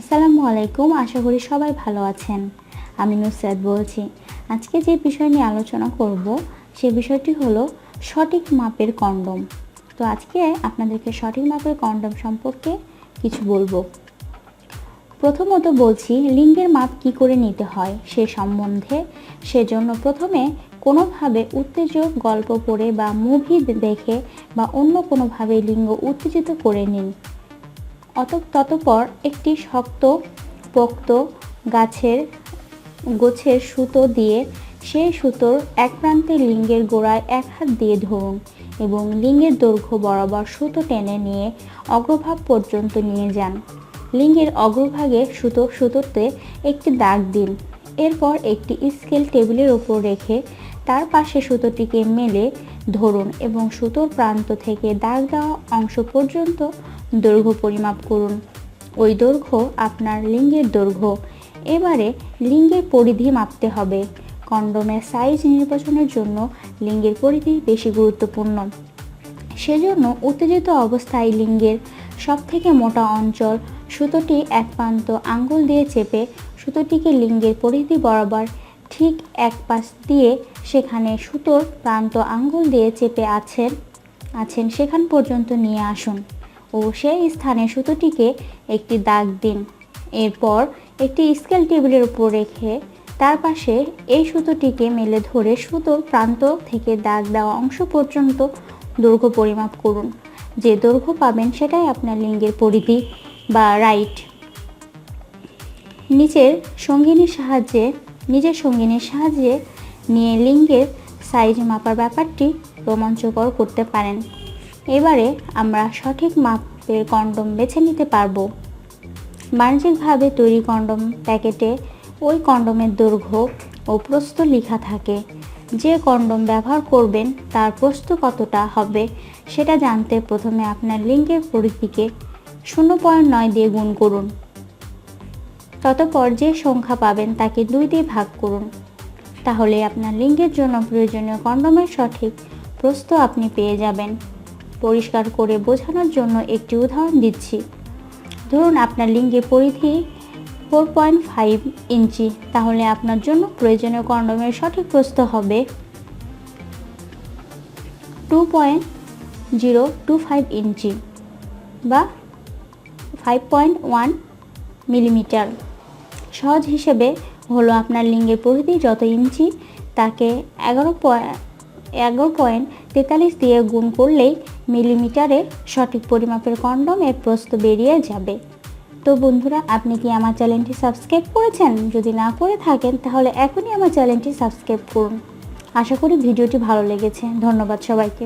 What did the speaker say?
আসসালামু আলাইকুম, আশা করি সবাই ভালো আছেন। আমি নুসরাত বলছি। আজকে যে বিষয় নিয়ে আলোচনা করব, সে বিষয়টি হলো সঠিক মাপের কন্ডম। তো আজকে আপনাদেরকে সঠিক মাপের কন্ডম সম্পর্কে কিছু বলব। প্রথমত বলছি, লিঙ্গের মাপ কি করে নিতে হয় সে সম্বন্ধে। সেজন্য প্রথমে কোনোভাবে উত্তেজক গল্প পড়ে বা মুভি দেখে বা অন্য কোনোভাবে লিঙ্গ উত্তেজিত করে নিন। অত ততপর একটি শক্ত পোক্ত গাছের, গোছের সুতো দিয়ে সেই সুতোর এক প্রান্তে লিঙ্গের গোড়ায় এক হাত দিয়ে ধরুন এবং লিঙ্গের দৈর্ঘ্য বরাবর সুতো টেনে নিয়ে অগ্রভাগ পর্যন্ত নিয়ে যান। লিঙ্গের অগ্রভাগে সুতো, সুতোতে একটি দাগ দিন। এরপর একটি স্কেল টেবিলের ওপর রেখে তার পাশে সুতোটিকে মেলে ধরুন এবং সুতোর প্রান্ত থেকে দাগ দেওয়া অংশ পর্যন্ত দৈর্ঘ্য পরিমাপ করুন। ওই দৈর্ঘ্য আপনার লিঙ্গের দৈর্ঘ্য। এবারে লিঙ্গের পরিধি মাপতে হবে। কন্ডোমের সাইজ নির্বাচনের জন্য লিঙ্গের পরিধি বেশি গুরুত্বপূর্ণ। সেজন্য উত্তেজিত অবস্থায় লিঙ্গের সবথেকে মোটা অঞ্চল সুতোটি এক প্রান্ত আঙ্গুল দিয়ে চেপে সুতোটিকে লিঙ্গের পরিধি বরাবর ঠিক এক পাশ দিয়ে সেখানে সুতোর প্রান্ত আঙ্গুল দিয়ে চেপে আছেন আছেন সেখান পর্যন্ত নিয়ে আসুন ও সেই স্থানে সুতোটিকে একটি দাগ দিন। এরপর একটি স্কেল টেবিলের উপর রেখে তার পাশে এই সুতোটিকে মেলে ধরে সুতোর প্রান্ত থেকে দাগ দেওয়া অংশ পর্যন্ত দৈর্ঘ্য পরিমাপ করুন। যে দৈর্ঘ্য পাবেন সেটাই আপনার লিঙ্গের পরিধি বা রাইট। নিচের সঙ্গিনীর সাহায্যে নিজের সঙ্গিনীর সাহায্যে নিয়ে লিঙ্গের সাইজ মাপার ব্যাপারটি রোমাঞ্চকর করতে পারেন। এবারে আমরা সঠিক মাপের কন্ডম বেছে নিতে পারব। বাণিজ্যিকভাবে তৈরি কন্ডম প্যাকেটে ওই কন্ডমের দৈর্ঘ্য ও প্রস্থ লেখা থাকে। যে কন্ডম ব্যবহার করবেন তার প্রস্থ কতটা হবে সেটা জানতে প্রথমে আপনার লিঙ্গের পরিধিকে শূন্য পয়েন্ট নয় দিয়ে গুণ করুন। ততপর যে সংখ্যা পাবেন তাকে দুই দিয়ে ভাগ করুন। তাহলে আপনার লিঙ্গের জন্য প্রয়োজনীয় কন্ডমের সঠিক প্রস্ত আপনি পেয়ে যাবেন। পরিষ্কার করে বোঝানোর জন্য একটি উদাহরণ দিচ্ছি। ধরুন আপনার লিঙ্গে পরিধি ফোর পয়েন্ট ফাইভ ইঞ্চি, তাহলে আপনার জন্য প্রয়োজনীয় কন্ডমের সঠিক প্রস্থ হবে two point zero two five inch বা ফাইভ পয়েন্ট ওয়ান মিলিমিটার সহজ হিসেবে হলো আপনার লিঙ্গের পরিধি যত ইঞ্চি তাকে এগারো এগারো পয়েন্ট তেতাল্লিশ দিয়ে গুণ করলেই মিলিমিটারে সঠিক পরিমাপের কন্ডম এর প্রস্থ বেরিয়ে যাবে। তো বন্ধুরা, আপনি কি আমার চ্যানেলটি সাবস্ক্রাইব করেছেন? যদি না করে থাকেন, তাহলে এখনই আমার চ্যানেলটি সাবস্ক্রাইব করুন। আশা করি ভিডিওটি ভালো লেগেছে। ধন্যবাদ সবাইকে।